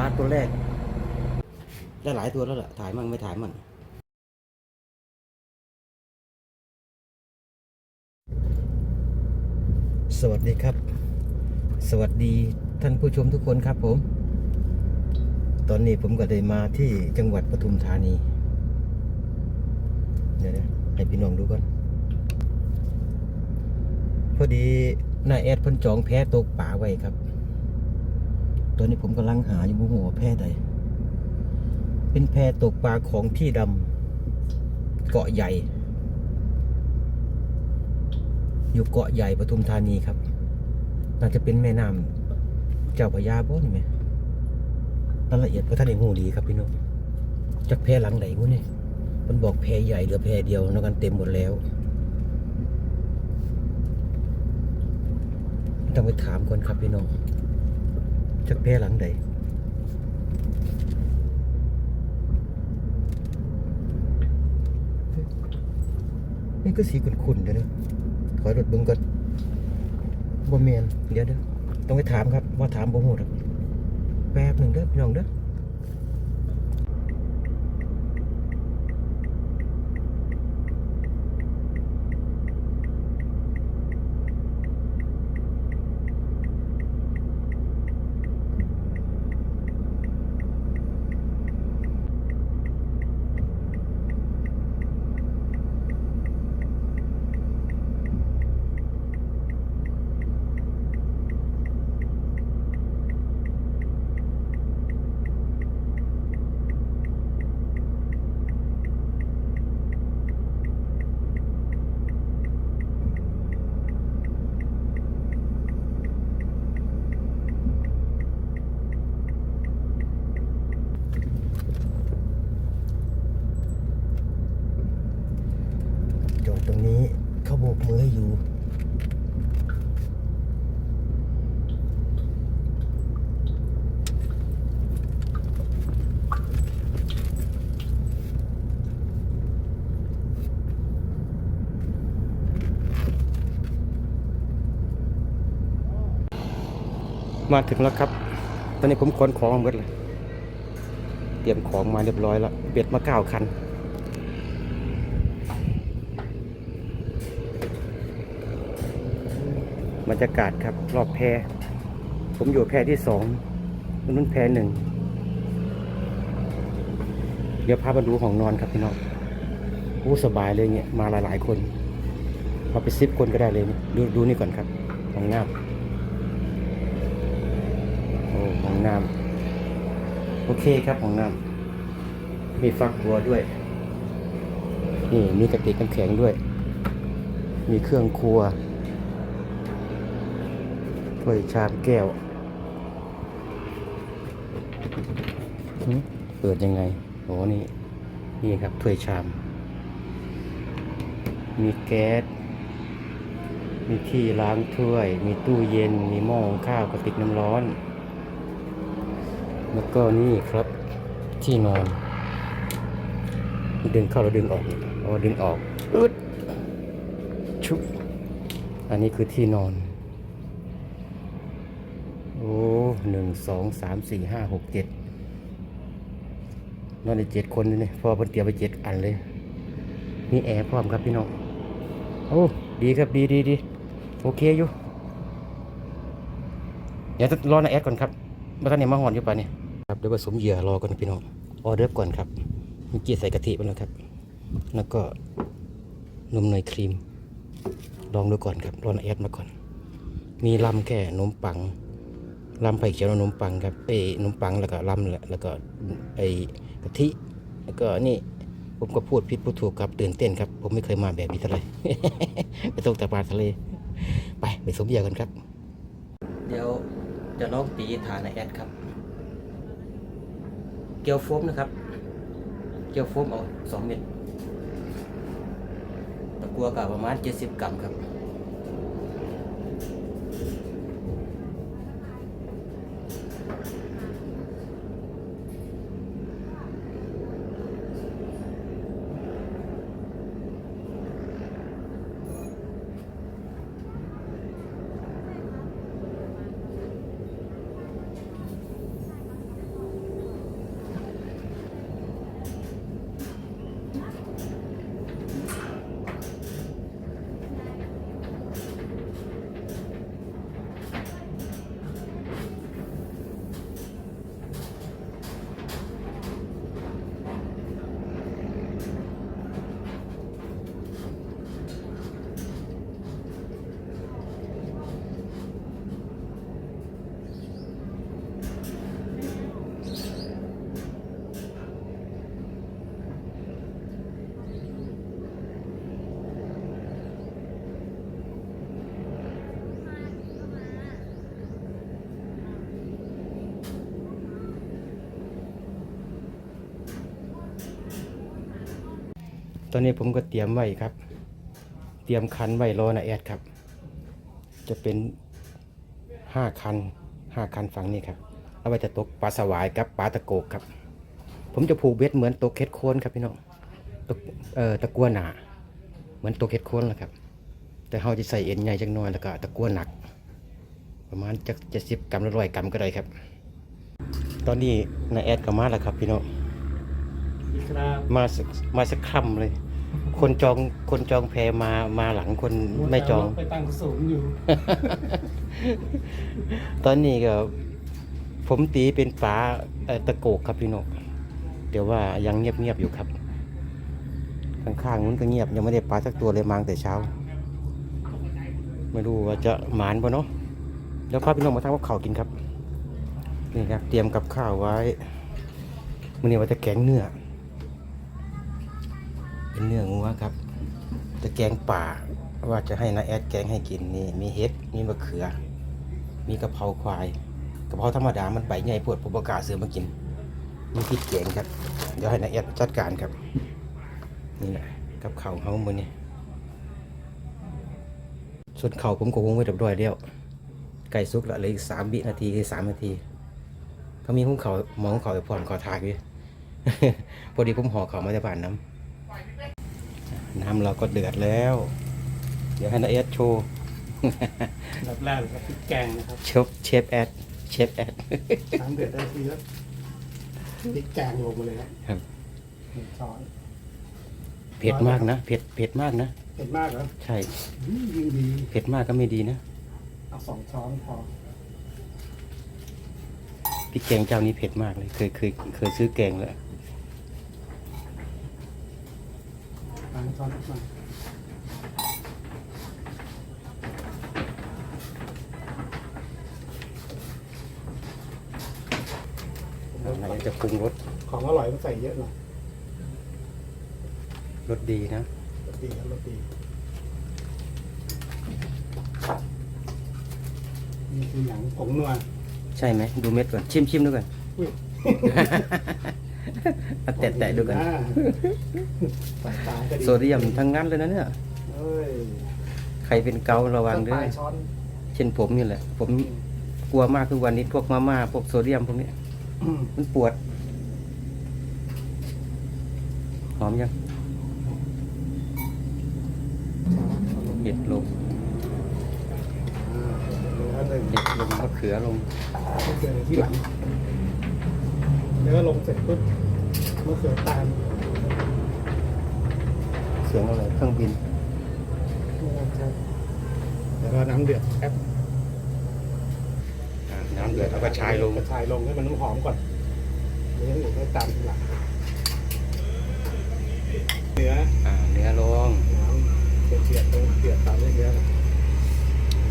ลาตัวแรก ได้หลายตัวแล้วล่ะ ถ่ายมั่งไม่ถ่ายมั่งสวัสดีครับ สวัสดีท่านผู้ชมทุกคนครับผม ตอนนี้ผมก็ได้มาที่จังหวัดปทุมธานี เดี๋ยวนะให้พี่น้องดูก่อน พอดีนายแอดพิ่นจองแพ้ตกป่าไว้ครับ ตอนนี้ผมกำลังหาอยู่บนหัวแพ้ใด เป็นแพตกปลาของพี่ดำเกาะใหญ่ อยู่เกาะใหญ่ปทุมธานีครับ น่าจะเป็นแม่น้ำเจ้าพระยาบ่นี่ไหมรายละเอียดพระท่านเองหูดีครับพี่น้องจากแพหลังไหนวะเนี่ยมันบอกแพใหญ่เหลือแพเดียวนอกกันเต็มหมดแล้วต้องไปถามก่อนครับพี่น้อง จากแพหลังใดนนี่ก็สีขุ่นๆเดี๋ยวนะขอรถบึงก่อนบ่เมียนเดี๋ยวเด้อต้องไปถามครับว่าถามบ่ฮู้ครับแป๊บหนึ่งเด้อพี่น้องเด้อ มาถึงแล้วครับ ตอนนี้ผมขนของมาหมดเลย เตรียมของมาเรียบร้อยแล้ว เบ็ดมาเก้าคัน บรรยากาศครับ รอบแพผมอยู่แพที่สองนู้นแพหนึ่ง เดี๋ยวพามาดูห้องนอนครับพี่น้องอู้สบายเลยเนี่ย มาหลายๆคนเอาไปซิปคนก็ได้เลย ดูดูนี่ก่อนครับห้องน้ำโอ้ ห้องน้ำโอเคครับห้องน้ำมีฟักบัวด้วย นี่มีกระติกน้ำแข็งด้วย มีเครื่องครัวถ้วยชามแก้ว เปิดยังไงโอ้นี่ นี่ครับถ้วยชาม มีแก๊สมีที่ล้างถ้วย มีตู้เย็น มีหม้อข้าวกระติกน้ำร้อน แล้วก็นี่ครับที่นอนดึงเข้าแล้วดึงออกเอาดึงออกอึดชุบอันนี้คือที่นอน โอ้หนึ่งสองสามสี่ห้าหกเจ็ดนอนในเจ็ดคนเลยเนี่พอเพิ่นเตียมไปเจ็ดอันเลย มีแอร์พร้อมครับพี่น้อง โอ้ ดีครับดีดีดีโอเคอยู่ เดี๋ยวรอในแอร์ก่อนครับเมาท่านเนี่ยมาหอนอยู่ป่ะเนี่ย เดี๋ยวผสมเหยื่อรอก่อนพี่น้องออเดอร์ก่อนครับมีเกี๊ยวใส่กะทิไปแล้วครับ แล้วก็นมเนยครีม ลองดูก่อนครับรอในแอร์มาก่อน มีลำแค่นมปังลำไผ่เขียวนมปังครับเอ้นมปังแล้วก็ลำแหละแล้วก็ไอ้กะทิแล้วก็นี่ผมก็พูดผิดพูดถูกครับตื่นเต้นครับ ผมไม่เคยมาแบบนี้เท่าไหร่ไปตกแต่ปลาทะเล ไปไปสมเบียร์กันครับ เดี๋ยวจะลองตีฐานในแอดครับ เกียวโฟมนะครับ เกียวโฟมเอาสองเม็ดตะกัวกับประมาณเจ็ดสิบกรัมครับ ตอนนี้ผมก็เตรียมไว้ครับ เตรียมคันไว้รอนะแอดครับ จะเป็นห้าคันห้าคันฝั่งนี้ครับเอาไว้จะตกปลาสวายกับปลาตะโกกครับ ผมจะผูกเบ็ดเหมือนตกเค็ดโคนครับพี่น้องตกเอ่อตะกัวหนาเหมือนตกเค็ดโคนแหละครับ แต่เราจะใส่เอ็นใหญ่จังน้อยแล้วก็ตะกัวหนัก ประมาณจักเจ็ดสิบกรัมหรือร้อยกรัมก็ได้ครับ ตอนนี้นายแอดก็มาแล้วครับพี่น้อง ครับมาสักมาสักคำเลย คนจองคนจองแพรมามาหลังคนไม่จอง ไปตั้งสูงอยู่ ตอนนี้ก็ผมตีเป็นฝาเอ่อตะโกกครับพี่นกเดี๋ยวว่ายังเงียบๆอยู่ครับ ข้างๆนู้นก็เงียบยังไม่ได้ปลาสักตัวเลยมาตั้งแต่เช้า ไม่รู้ว่าจะหมานปะเนาะเดี๋ยวพาพี่น้องมาทำกับข้าวกินครับ นี่ครับ เตรียมกับข้าวไว้ มื่อนี้ว่าจะแกงเนื้อ เป็นเนื้องัวครับจะแกงป่าว่าจะให้นาแอดแกงให้กินนี่มีเห็ดมีมะเขือ มีกะเพราควายกะเพราธรรมดามันใบใหญ่ปวดผมประกาศซื้อมากินมีพริกแกงครับ เดี๋ยวให้นาแอดจัดการครับ นี่แหละกับข้าวเขามือนี่ส่วนเข่าวผมก็วงไว้เรียบร้อยแล้วไก่สุกละเลยอีกสามวินาทีคือสามนาทีเขามีหุ้งเขาหมองเขาไปผ่อนขอทากอยู่พอดีผมห่อเขามาจากบ้านน้ำ น้ำเราก็เดือดแล้ว เดี๋ยวให้นาเอสโชว์แบบแรกเลยครับพริกแกงนะครับเชฟเชฟแอดเชฟแอดน้ำเดือดได้ทีแล้วพริกแกงลงมาเลยครับครับหนึ่งช้อนเผ็ดมากนะเผ็ดเผ็ดมากนะเผ็ดมากเหรอใช่อืมยิ่งดีเผ็ดมากก็ไม่ดีนะเอาสองช้อนพอพริกแกงเจ้านี้เผ็ดมากเลย เคยเคยเคยซื้อแกงแล้ว ล้างช้อนมาไหนจะปรุงรสของอร่อยต้องใส่เยอะหน่อยรสดีนะรสดีครับรสดีนี่คือหนังผงนัวใช่ไหมดูเม็ดก่อนชิมชิมดูก่อนอุ้ย เอาแตะแตะดูก่อนอ่าสายตาก็ดีโซเดียมทั้งนั้นเลยนะเนี่ย เอ้ยใครเป็นเกาต์ระวังด้ปวลายยช้อนเช่นผมนี่แหละ ผมกลัวมากคือวันนี้พวกมาม่าพวกโซเดียมพวกนี้อืมมันปวด หอมยังเห็ดลงอ่าเหลือหนึ่งเห็ดลงมะเขือลงเจอที่หลัง แล้วก็ลงเสร็จปุ๊บมะเขือตามเสียงอะไรเครื่องบินนะครับแล้วก็น้ำเดือดแป๊บอ่าน้ำเดือดเอากระชายลงกระชายลงให้มันน้ำหอมก่อนเนื้ออื่นก็ตามทีหลังเนื้ออ่าเนื้อลงน้ำเดือดเดือดลงเดือดตามด้วยเนื้อนะ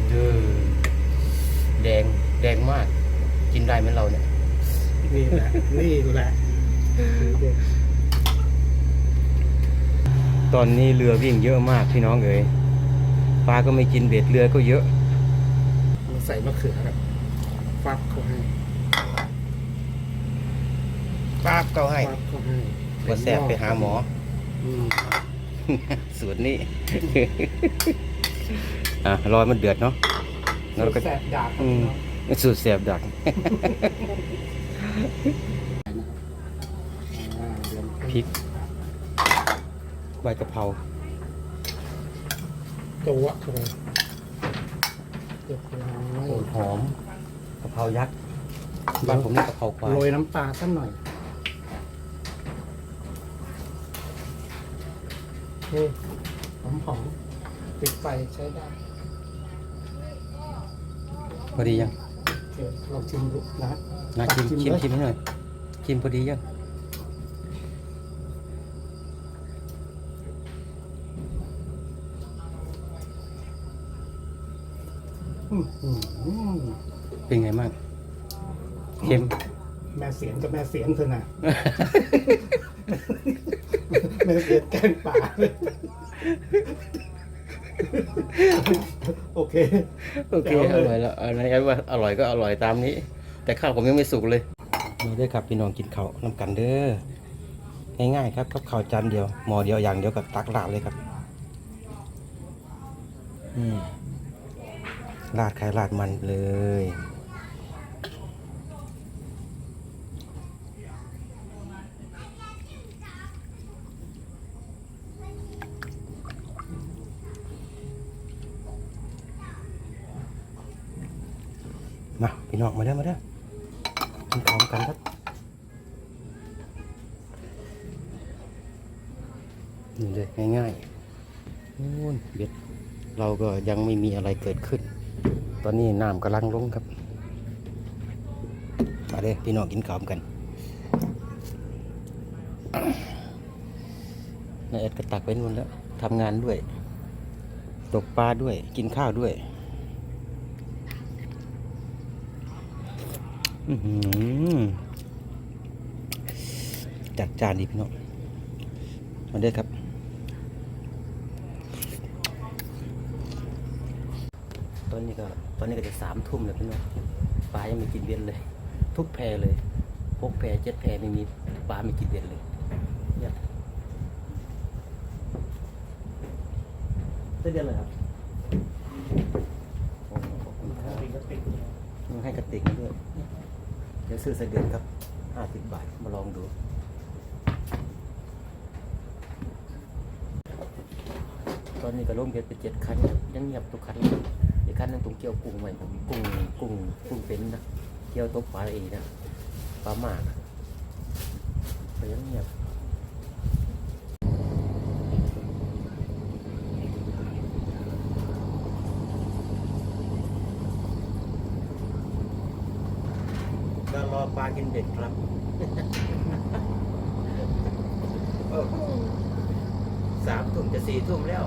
เออแดงแดงมาก กินได้ไหมเราเนี่ย นี่แหละ นี่แหละเด็ดตอนนี้เรือวิ่งเยอะมากพี่น้องเอ๋ยปลาก็ไม่กินเบ็ดเรือก็เยอะใส่มะเขือครับฟักเขาให้ปลาก็ให้ฟักเขาให้ว่าแสบไปหาหมอ อืมสูตรนี้ อะรอมันเดือดเนาะแล้วเราก็แสบดาบอืมสูตรแสบดักอ่าเดี๋ยว พริกใบกะเพราตัวเข้าไปเรียบร้อยโอ้ยหอมกะเพรายักษ์บ้านผมนี่กะเพราควายโรยน้ำปลาสักหน่อยโอเคหอมหอมๆปิดไฟใช้ได้พอดียัง โอเคลองชิมดูนะนาชิมชิมชิมเลยชิมให้หน่อยชิมพอดียังอืมอืมอืมเป็นไงบ้างเค็มแม่เสียงกับแม่เสียงเธอน่ะแม่เสียงแกงป่าเลย โอเค โอเคแจ๋อวเลยร่อยแล้วอันนี้ว่าอร่อยก็อร่อยตามนี้ แต่ข้าวผมยังไม่สุกเลยมาด้วยครับพี่น้องกินข้าวน้ำกันเด้อง่ายๆครับกับข้าวจานเดียวหม้อเดียวอย่างเดียวกับตักราดเลยครับอืมราดไข่ราดมันเลย มาพี่น้องมาเด้อมาเด้อกินข้าวกันครับนี่เลยง่ายๆนู่นเบ็ดเราก็ยังไม่มีอะไรเกิดขึ้น ตอนนี้น้ำกำลังลงครับมาเด้อพี่น้องกินข้าวกันนายเอ็ดก็ตักไปนู่นแล้วทำงานด้วย ตกปลาด้วยกินข้าวด้วย อื้อหือ จัดจานดีพี่น้องมาเด้อครับ ตอนนี้ก็ตอนนี้ก็จะสามทุ่มแล้วพี่น้องปลายังไม่กินเบ็ดเลย ทุกแพรเลยหกแพรเจ็ดแพรไม่มีปลาไม่กินเบ็ดเลยเนี่ยได้เดือนเลยครับให้กระติกด้วย ซื้อใส่เดือนครับห้าสิบบาท มาลองดูตอนนี้ก็ร่มเพชรไปเจ็ดคันยังเงียบทุกคันอีกคันนึงตรงเกี่ยวกุ้งไว้ผมกุ้งกุ้งกุ้งเป็นนะเกี่ยวตบปลาเองนะปลามากนะยังเงียบก็รอปลา กินเด็ดครับโอ้โหสามทุ่มจะสี่ทุ่มแล้ว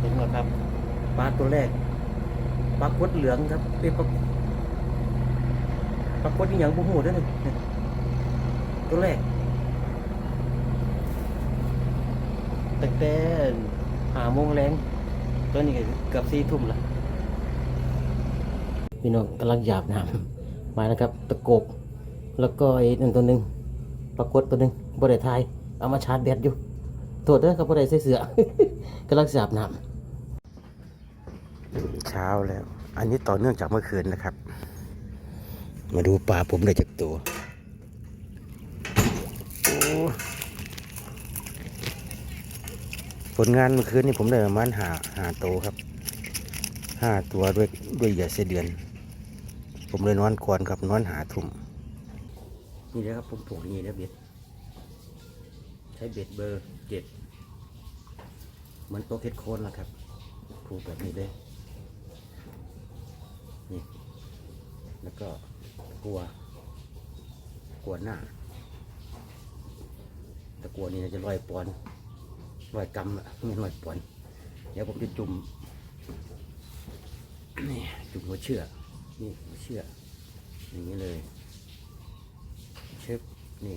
เห็นไหมครับปลา ตัวแรกปลากดเหลืองครับเป็นปลาปลากดนี่อย่างบุหูด้วยนี่ตัวแรกแต่แต่หาโมงแรงตอนนี้ก็เกือบสี่ทุ่มละพี่น้องกำลังหยาบน้ำมานะครับ ตะโกกแล้วก็ไอ้นั่นตัวหนึ่งปรากฏตัวหนึ่งบริไทยเอามาชาร์จแบตอยู่โทษเด้อครับบริใส่เสือกำลังสาบน้ำ เช้าแล้ว อันนี้ต่อเนื่องจากเมื่อคืนนะครับ มาดูปลาผมได้จากตัวโอ้ผลงานเมื่อคืนนี่ผมได้ประมาณหาหาโตวครับห้าตัวด้วยด้วยเหยื่อเสเดือน ผมเลยนอนก่อนครับนอนหาทุ่มนี่นะครับผมผูกอย่างนี้นะเบ็ดใช้เบ็ดเบอร์เจ็ดเหมือนโต๊ะเพชรโคนละครับผูกแบบนี้เลย นี่ แล้วก็กลัว กลัวหน้าตะกัวนี่จะลอยปอนลอยกำอะไม่ลอยปอน เดี๋ยวผมจะจุ่มนี่จุ่มหัวเชือกนี่หัวเชือกอย่างนี้เลยเชึบนี่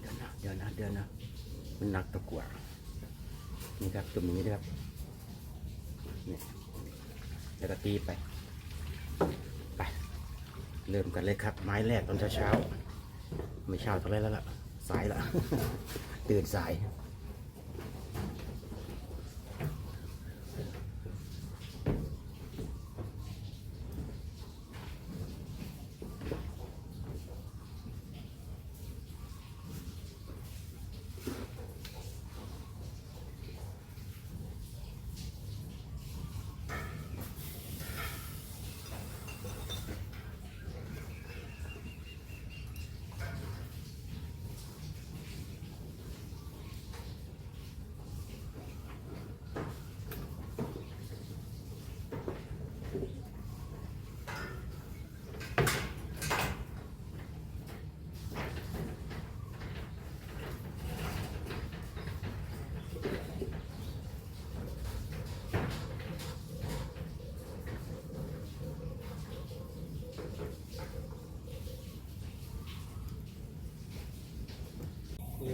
เดี๋ยวนะเดี๋ยวนะเดี๋ยวนะมันหนักตะกัวนี่ครับจุ่มอย่างนี้นะครับ นี่แล้วก็ตีไป ไป เริ่มกันเลยครับ ไม้แรกตอนเช้าๆ ไม่เช้าเท่าไรแล้วล่ะ สายละ ตื่นสาย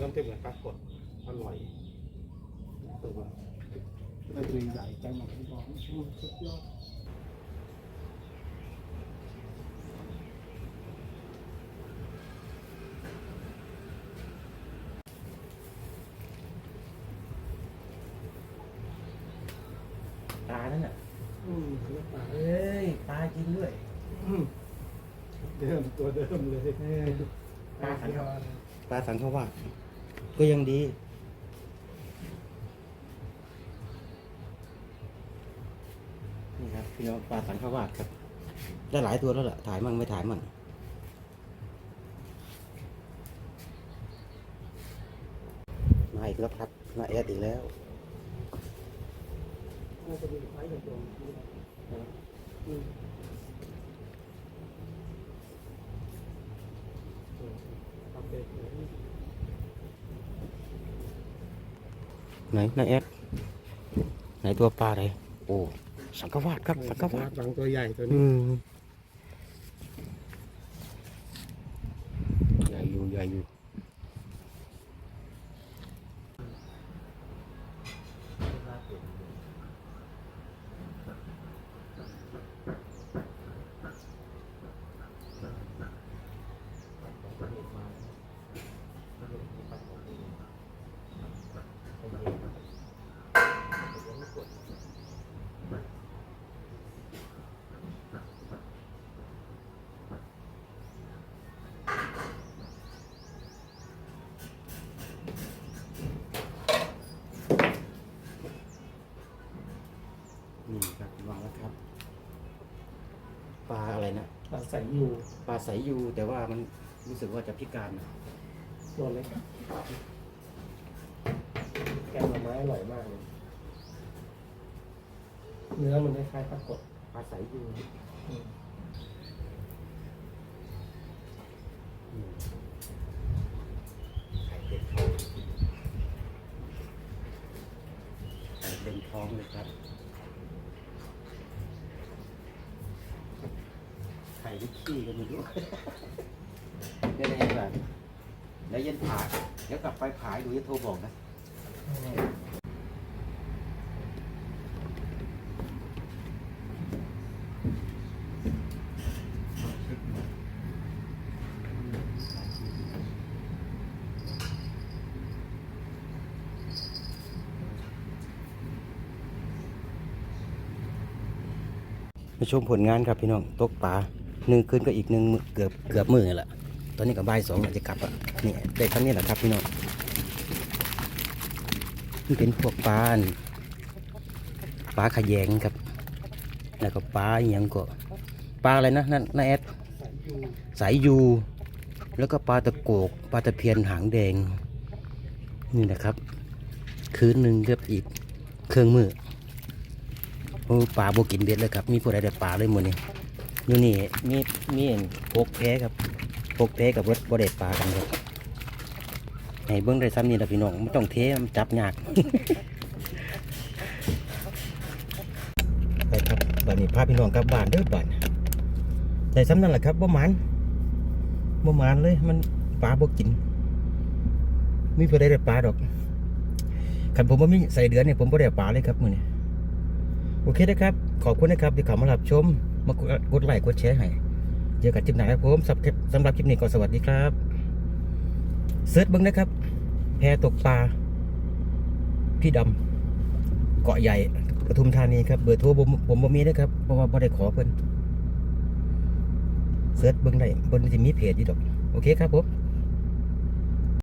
น้ำจิ้มเหมือนปลากดอร่อยตัวตัวใหญ่ใจหมดทุกคนสุดยอดปลานั่นน่ะอืมปลาเอ้ยปลาจริงด้วยอืมเดิมตัวเดิมเลยปลาสันเขาปลาสังขวา ก็ยังดี นี่ครับพี่น้องปลาสังขวาดครับ ได้หลายตัวแล้วล่ะ ถ่ายมั่งไม่ถ่ายมั่งมาอีกแล้วครับ มาแอดอีกแล้วน่าจะมีคล้ายกับตัวนี้นะอืมอืมทำเป็นเลย ไหนนายแอดไหนตัวปลาไหนโอ้สังกวาดครับสังกวาดบางตัวใหญ่ตัวอืนี้ มใหญ่อยู่ใหญ่อยู่ นี่ครับวางแล้วครับ ปลาอะไร นะปลาใส่อยู่ปลาใสยูแต่ว่ามันรู้สึกว่าจะพิการนะตัวเล็กแกงหน่อไม้อร่อยมากเลยเนื้อมันคล้ายๆปลากดปลาใสยูอืมอืมไข่เต็มท้องไข่เต็มท้องเลยครับ ไข่ลิกขี้ก็ไม่รู้แน่ๆแบบแล้วเย็นผ่าเดี๋ยวกลับไปผายดูจะโทรบอกนะมาชมผลงานครับพี่น้องตกปลา หนึ่งคืนก็อีกหนึ่งเกือบเกือบมือแหละตอนนี้ก็บ่ายสองแล้วจะกลับอะนี่ได้เท่านี้แหละครับพี่น้องมันเป็นพวกปลาปลาขยงครับ แล้วก็ปลาอหย่างก็ปลาอะไรนะนั่นนาแอดสายยู แล้วก็ปลาตะโกกปลาตะเพียนหางแดง นี่นะครับ คืนหนึ่งเกือบอีกเครื่องมือโอ้ปลาโบกินเบ็ดเลยครับ มีผู้ใดได้ปลาเลยหมดนี่ อยู่นี่มีมีเห็นพกแพ้ครับพกแพ้กับรถบ่ได้ปลากันครับให้เบิ้งได้ซ้ำนี่ละพี่น้องไม่ต้องเทมันจับยากไปครับบ้านนี้พาพี่น้องกลับบ้านเด้อบ้านได้ซ้ำนั่นแหละครับบ่หมันบ่หมันเลยมันปลาบ่กินมีผู้ใดได้ปลาดอกคันผมว่ามีใส่เดือนเนี่ยผมบ่ได้ปลาเลยครับมือนี้โอเคนะครับ ขอบคุณนะครับที่เข้ามารับชม มากดไลค์กดแชร์ให้เจอกันคลิปหน้าครับผมสำหรับสำหรับคลิปนี้ก็สวัสดีครับเซิร์ชเบิ้งนะครับ แพตกปลาพี่ดำเกาะใหญ่ปทุมธานีครับเบอร์โทรผมผมบ่มีนะครับเพราะว่าบ่ได้ขอเพิ่นเซิร์ชเบิ้งได้เพิ่นจะมีเพจอยู่ดอก โอเคครับผม